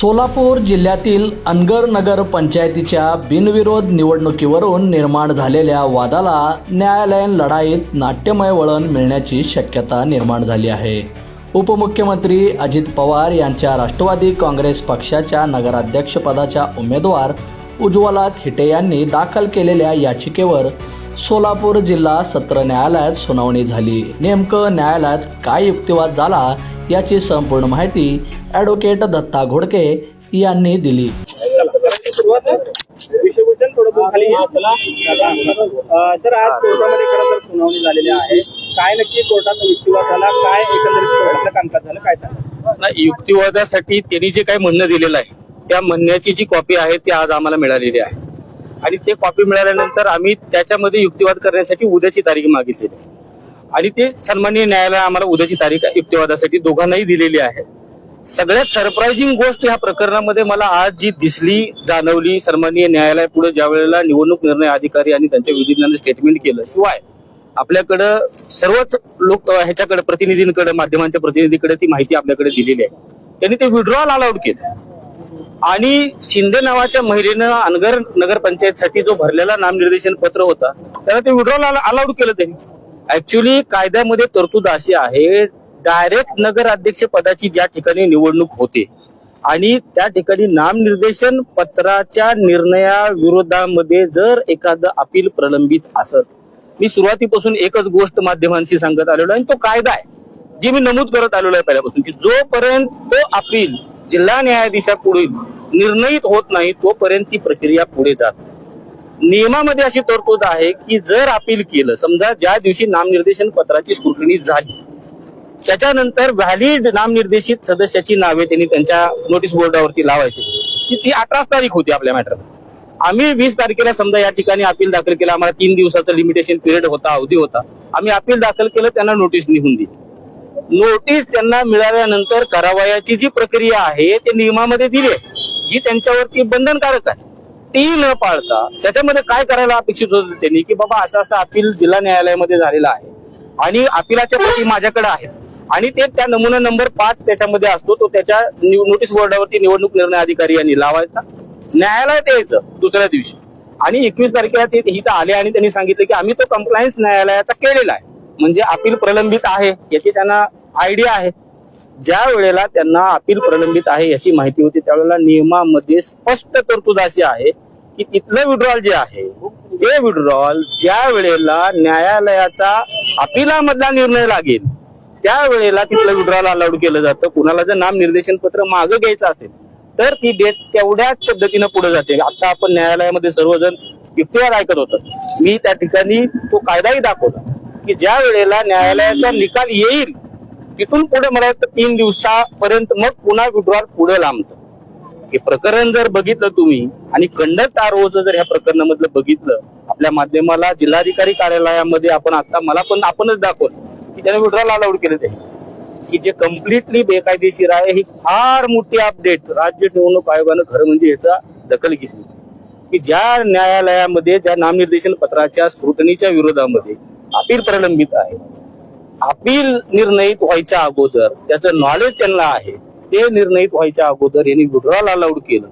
सोलापूर जिल्ह्यातील अनगर नगर पंचायतीच्या बिनविरोध निवडणुकीवरून निर्माण झालेल्या वादाला न्यायालयीन लढाईत नाट्यमय वळण मिळण्याची शक्यता निर्माण झाली आहे. उपमुख्यमंत्री अजित पवार यांच्या राष्ट्रवादी काँग्रेस पक्षाच्या नगराध्यक्षपदाच्या उमेदवार उज्ज्वला थिटे यांनी दाखल केलेल्या याचिकेवर सोलापूर जिल्हा सत्र न्यायालयात सुनावणी झाली. नेमकं न्यायालयात काय युक्तिवाद झाला याची संपूर्ण माहिती ॲडव्होकेट दत्ता घोडके यांनी दिली. सर आज कोर्टामध्ये खरं तर सुनावणी झालेली आहे. काय नक्की कोर्टाचा युक्तिवाद झाला? काय एकंदरीत कामकाज झालं? काय नाही युक्तिवादासाठी त्यांनी जे काही म्हणणं दिलेलं आहे त्या म्हणण्याची जी कॉपी आहे ती आज आम्हाला मिळालेली आहे. आणि ते कॉपी मिळाल्यानंतर आम्ही त्याच्यामध्ये युक्तिवाद करण्यासाठी उद्याची तारीख मागितली. आणि ते सन्माननीय न्यायालय आम्हाला उद्याची तारीख युक्तिवादासाठी दोघांनाही दिलेली आहे. सगळ्यात सरप्राइझिंग गोष्ट ह्या प्रकरणामध्ये मला आज जी दिसली जाणवली सन्माननीय न्यायालय पुढे ज्या वेळेला निवडणूक निर्णय अधिकारी आणि त्यांच्या विधिज्ञानं स्टेटमेंट केलं शिवाय आपल्याकडं सर्वच लोक ह्याच्याकडे प्रतिनिधींकडे माध्यमांच्या प्रतिनिधीकडे ती माहिती आपल्याकडे दिलेली आहे. त्यांनी ते विड्रॉल अलाउड केलं. आणि शिंदे नावाच्या महिलेनं अनगर नगरपंचायतसाठी जो भरलेला नामनिर्देशन पत्र होता त्याला ते विड्रॉल अलाउड केलं त्यांनी. ऍक्च्युली कायद्यामध्ये तरतूद अशी आहे डायरेक्ट नगर अध्यक्ष पदाची ज्या ठिकाणी निवडणूक होते आणि त्या ठिकाणी नामनिर्देशन पत्राच्या निर्णयाविरोधामध्ये जर एखादं अपील प्रलंबित असत मी सुरुवातीपासून एकच गोष्ट माध्यमांशी सांगत आलेलो आहे आणि तो कायदा आहे जे मी नमूद करत आलेलो आहे पहिल्यापासून की जोपर्यंत तो अपील जिल्हा न्यायाधीशापुढील निर्णयित होत नाही तोपर्यंत ती प्रक्रिया पुढे जात नियमामध्ये अशी तरतूद आहे की जर अपील केलं समजा ज्या दिवशी नामनिर्देशन पत्राची स्क्रुटनी झाली त्याच्यानंतर व्हॅलिड नामनिर्देशित सदस्याची नावे त्यांनी त्यांच्या नोटीस बोर्डावरती लावायची. की ती अठराच तारीख होती आपल्या मॅटर आम्ही वीस तारखेला समजा या ठिकाणी अपील दाखल केलं आम्हाला तीन दिवसाचं लिमिटेशन पिरियड होता अवधी होता. आम्ही अपील दाखल केलं त्यांना नोटीस निघून दिली. नोटीस त्यांना मिळाल्यानंतर करावयाची जी प्रक्रिया आहे ते नियमामध्ये दिली आहे, जी त्यांच्यावरती बंधनकारक आहे ती न पाळता त्याच्यामध्ये काय करायला अपेक्षित होतं त्यांनी? की बाबा असं असं अपील जिल्हा न्यायालयामध्ये झालेलं आहे. आणि अपिलाच्या प्रती माझ्याकडे आहेत. आणि ते त्या नमुना नंबर पाच त्याच्यामध्ये असतो तो त्याच्या नोटीस बोर्डावरती निवडणूक निर्णय अधिकारी यांनी लावायचा. न्यायालयात यायचं दुसऱ्या दिवशी. आणि एकवीस तारखेला ते इथं आले आणि त्यांनी सांगितलं की आम्ही तो कंप्लायन्स न्यायालयाचा केलेला आहे. म्हणजे अपील प्रलंबित आहे याची त्यांना आयडिया आहे. ज्या वेळेला त्यांना अपील प्रलंबित आहे याची माहिती होती त्यावेळेला नियमामध्ये स्पष्ट तरतूद अशी आहे की तिथलं विड्रॉल जे आहे ते विड्रॉल ज्या वेळेला न्यायालयाचा अपिलामधला निर्णय लागेल त्या वेळेला तिथलं विड्रॉल अलाउड केलं जातं. कुणाला जर नाम निर्देशन पत्र मागं घ्यायचं असेल तर ती डेट तेवढ्याच पद्धतीनं पुढे जाते. आता आपण न्यायालयामध्ये सर्वजण युक्तिवाद ऐकत होतो. मी त्या ठिकाणी तो कायदाही दाखवला की ज्या वेळेला न्यायालयाचा निकाल येईल तिथून पुढे मला वाटतं तीन दिवसापर्यंत मग पुन्हा विड्रॉल पुढे लांबतं. हे प्रकरण जर बघितलं तुम्ही आणि कंडक्ट आरोचं जर ह्या प्रकरणामधलं बघितलं आपल्या माध्यमाला जिल्हाधिकारी कार्यालयामध्ये आपण आता मला पण आपणच दाखवलं की त्याने विड्रॉल अलाउड केले ते. की जे कम्प्लिटली बेकायदेशीर आहे ही फार मोठी अपडेट राज्य निवडणूक आयोगानं खरं म्हणजे याचा दखल घेतली. की ज्या न्यायालयामध्ये ज्या नामनिर्देशन पत्राच्या स्क्रुटनीच्या विरोधामध्ये अपील प्रलंबित आहे. अपील निर्णयित व्हायच्या अगोदर त्याचं नॉलेज त्यांना आहे ते निर्णयित व्हायच्या अगोदर यांनी विड्रॉल अलाउड केलं.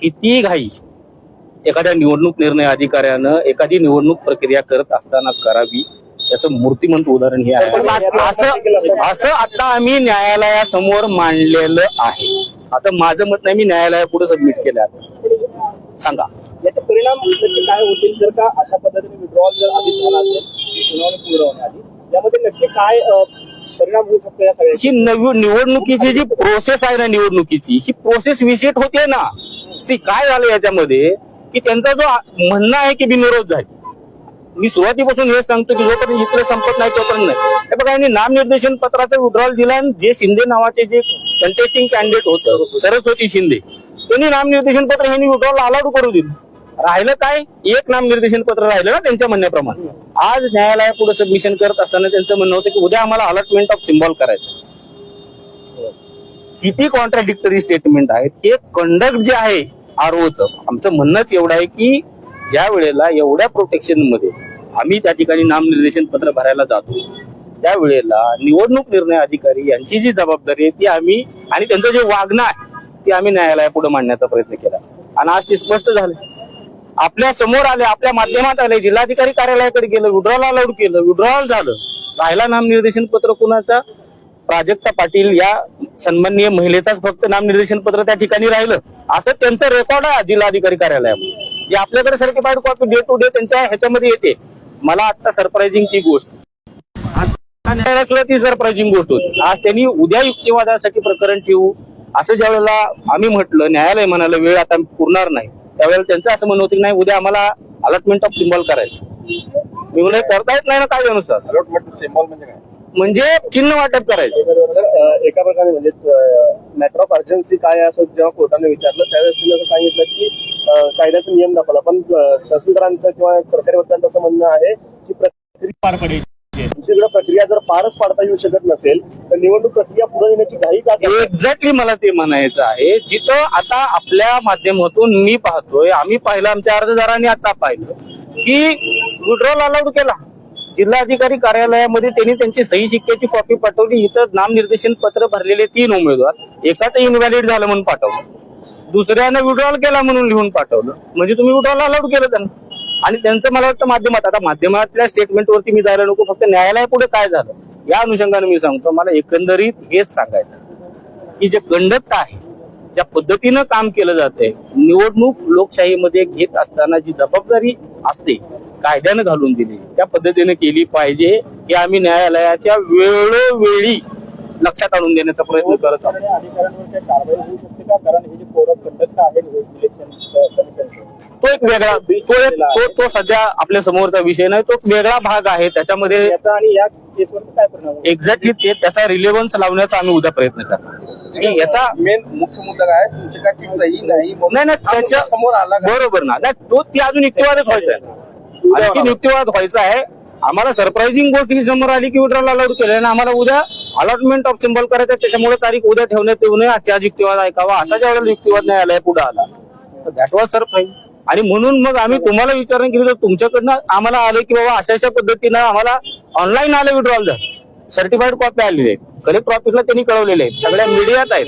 किती घाई. एखाद्या निवडणूक निर्णय अधिकाऱ्यानं एखादी निवडणूक प्रक्रिया करत असताना करावी याचं मूर्तिमंत उदाहरण हे आहे. असं असं आता आम्ही न्यायालयासमोर मांडलेलं आहे. आता माझं मत नाही मी न्यायालयापुढे सबमिट केलं आहे सांगा. याचे परिणाम नक्की काय होतील? जर का अशा पद्धतीने विड्रॉल जर आधी झाला असेल ही सुनावणी पूर्ण होण्याआधी यामध्ये काय परिणाम होऊ शकतो या सगळ्याची? ही नवी निवडणुकीची जी प्रोसेस आहे ना निवडणुकीची ही प्रोसेस विसिट होते ना. सी काय झालं याच्यामध्ये? की त्यांचा जो म्हणणं आहे की बिनविरोध झाली. मी सुरुवातीपासून हे सांगतो की जोपर्यंत इकडे संपत नाही तोपर्यंत नाही. हे बघा यांनी नामनिर्देशन पत्राचा विड्रॉल दिला आणि जे शिंदे नावाचे जे कंटेस्टिंग कॅन्डिडेट होतं सरस्वती शिंदे त्यांनी नामनिर्देशन पत्र यांनी विड्रॉल अलाउड करू दिलं. राहिलं काय? एक नामनिर्देशन पत्र राहिलं ना त्यांच्या म्हणण्याप्रमाणे. आज न्यायालयापुढे सबमिशन करत असताना त्यांचं म्हणणं होतं की उद्या आम्हाला अलॉटमेंट ऑफ सिम्बॉल करायचं किती कॉन्ट्राडिक्टरी स्टेटमेंट आहेत? हे कंडक्ट जे आहे आरोच आमचं म्हणणंच एवढं आहे की ज्या वेळेला एवढ्या प्रोटेक्शनमध्ये आम्ही त्या ठिकाणी नामनिर्देशन पत्र भरायला जातो त्यावेळेला निवडणूक निर्णय अधिकारी यांची जी जबाबदारी आहे ती आम्ही आणि त्यांचं जे वागणं आहे ती आम्ही न्यायालयापुढे मांडण्याचा प्रयत्न केला. आणि आज ते स्पष्ट झालं. आपल्यासमोर आले आपल्या माध्यमात आले जिल्हाधिकारी कार्यालयाकडे गेलं विड्रॉल अलाउड केलं विड्रॉल झालं. राहिला नामनिर्देशन पत्र कुणाचा? प्राजक्ता पाटील या सन्माननीय महिलेचाच फक्त नामनिर्देशन पत्र त्या ठिकाणी राहिलं. असं त्यांचं रेकॉर्ड आहे जिल्हाधिकारी कार्यालयामध्ये. जे आपल्याकडे certified copy day to day त्यांच्या ह्याच्यामध्ये येते. मला आता सरप्राइझिंग ती गोष्ट. ती सरप्राइझिंग गोष्ट होती. आज त्यांनी उद्या युक्तिवादासाठी प्रकरण ठेवू असं ज्या वेळेला आम्ही म्हटलं न्यायालय म्हणाला वेळ आता पुरणार नाही. त्यावेळेला त्यांचं असं म्हणणं होतं की नाही उद्या आम्हाला अलॉटमेंट ऑफ सिम्बॉल करायचं. मी म्हणलं करता येत नाही ना कायद्यानुसार अलॉटमेंट सिम्बॉल म्हणजे काय? म्हणजे चिन्ह वाटप करायचं. एका प्रकारे म्हणजे मॅटर ऑफ अर्जन्सी काय असं जेव्हा कोर्टाने विचारलं त्यावेळेस तुम्ही असं सांगितलं की कायद्याचा नियम दाखवला. पण तहसीलदारांचं किंवा सरकारी वकिलांचं असं म्हणणं आहे की प्रक्रिया पार पडायची दुसरीकडे प्रक्रिया जर पारच पाडता येऊ शकत नसेल तर निवडणूक प्रक्रिया पुढे नेण्याची घाई का? एक्झॅक्टली मला ते म्हणायचं आहे जिथं आता आपल्या माध्यमातून मी पाहतोय आम्ही पाहिलं आमच्या अर्जदारांनी आता पाहिलं की विड्रॉल अलाउड केला. जिल्हाधिकारी कार्यालयामध्ये त्यांनी त्यांची सही शिक्क्याची कॉपी पाठवली इथं नामनिर्देशन पत्र भरलेले तीन उमेदवार एकाच इनव्हॅलिड झालं म्हणून पाठवलं. दुसऱ्यानं विड्रॉल केला म्हणून लिहून पाठवलं. म्हणजे तुम्ही विड्रॉल अलाउड केलं त्यांना. आणि त्यांचं मला वाटतं माध्यमात आता माध्यमातल्या स्टेटमेंटवरती मी जायला नको फक्त न्यायालयापुढे काय झालं या अनुषंगाने मी सांगतो मला एकंदरीत हेच सांगायचं की जे गंडत आहे ज्या पद्धतीनं काम केलं जातंय निवडणूक लोकशाहीमध्ये घेत असताना जी जबाबदारी असते कायद्यानं घालून दिली त्या पद्धतीने केली पाहिजे की आम्ही न्यायालयाच्या वेळोवेळी लक्षात आणून देण्याचा प्रयत्न करत आहोत. एक वेगळा तो एक तो तो सध्या आपल्या समोरचा विषय नाही तो एक वेगळा भाग आहे. त्याच्यामध्ये याचा आणि या केसवर काय परिणाम होईल? एक्झॅक्टली ते त्याचा रिलेव्हन्स लावण्याचा आम्ही उद्या प्रयत्न करणार. आणि याचा मेन मुख्य मुद्दा काय? आहे? तुमची काय सही नाही म्हणून नाही नाही हा मुद्दा त्याच्यासमोर आला का? बरोबर ना. नाही, तो ती अजून युक्तिवादच व्हायचा आहे. आणखी युक्तिवाद व्हायचा आहे. आम्हाला सरप्राइझिंग गोष्ट ही समोर आली की विड्रॉल अलाउड केलं आणि आम्हाला उद्या अलॉटमेंट ऑफ सिम्बॉल करायचं आहे, त्याच्यामुळे तारीख उद्या ठेवण्यात येऊ नये. आजच्या आज युक्तिवाद ऐकावा. असा ज्या वेळेला युक्तिवाद न्यायालय पुढे आला दॅट वॉज सरप्राईज आणि म्हणून मग आम्ही तुम्हाला विचारणा केली तर तुमच्याकडनं आम्हाला आलं की बाबा अशा अशा पद्धतीनं आम्हाला ऑनलाईन आलं विड्रॉल झालं सर्टिफाईड कॉपी आलेली आहेत कलेक्टर ऑफिसला त्यांनी कळवलेले आहेत. सगळ्या मीडियात आहेत.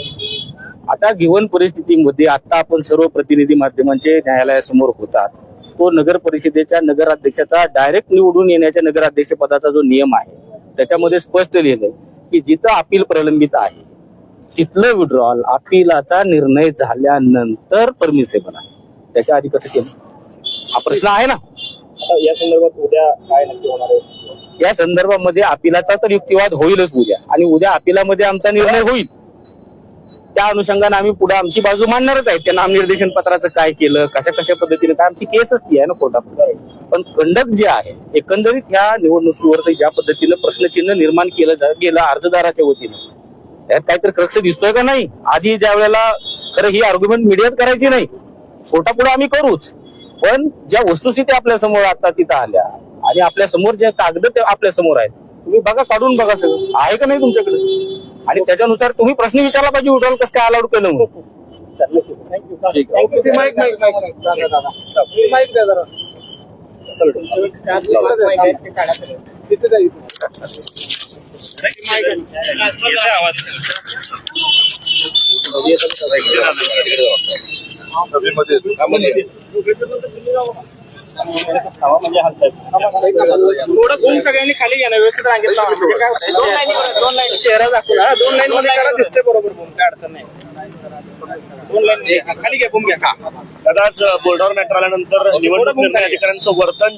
आता गिवन परिस्थितीमध्ये आता आपण सर्व प्रतिनिधी माध्यमांचे न्यायालयासमोर होतात. तो नगर परिषदेच्या नगराध्यक्षाचा डायरेक्ट निवडून येण्याच्या नगराध्यक्ष पदाचा जो नियम आहे त्याच्यामध्ये स्पष्ट लिहिलंय की जिथं अपील प्रलंबित आहे तिथलं विड्रॉल अपिलाचा निर्णय झाल्यानंतर परमिसेबल आहे. त्याच्या आधी कसं केलं? हा प्रश्न आहे ना. आता या संदर्भात उद्या काय नक्की होणार आहे? या संदर्भामध्ये अपिलाचा तर युक्तिवाद होईलच उद्या. आणि उद्या अपिलामध्ये आमचा निर्णय होईल. त्या अनुषंगाने आम्ही पुढे आमची बाजू मांडणारच आहे. त्या नामनिर्देशन पत्राचं काय केलं कशा कशा पद्धतीने काय आमची केसच ती आहे ना कोर्टात पण कंडक्ट जे आहे एकंदरीत ह्या निवडणुकीवरती ज्या पद्धतीनं प्रश्नचिन्ह निर्माण केलं गेलं अर्जदाराच्या वतीने त्यात काहीतरी क्रक्ष दिसतोय का नाही? आधी ज्या वेळेला खरं ही आर्ग्युमेंट मीडियात करायची नाही कोर्टापुढे आम्ही करूच. पण ज्या वस्तुस्थिती आपल्यासमोर आता तिथं आल्या आणि आपल्यासमोर ज्या कागद ते आपल्यासमोर आहेत तुम्ही बघा काढून बघा सगळं. आहे का नाही तुमच्याकडे? आणि त्याच्यानुसार तुम्ही प्रश्न विचारला पाहिजे विड्रॉल कसं काय अलाउड केलं म्हणून. सभेमध्ये थोडं घुम सगळ्यांनी खाली घ्या ना व्यवस्थित होतंय? दोन लाईनी दोन लाईन चेहरा हा, दोन लाईन मध्ये करा दिसते बरोबर घुम काय अडचण नाही. दोन लाईन खाली घ्या घुम घ्या. कदाच बोर्डावर मॅटर आल्यानंतर निवडणूक निर्णय अधिकाऱ्यांचं वर्तन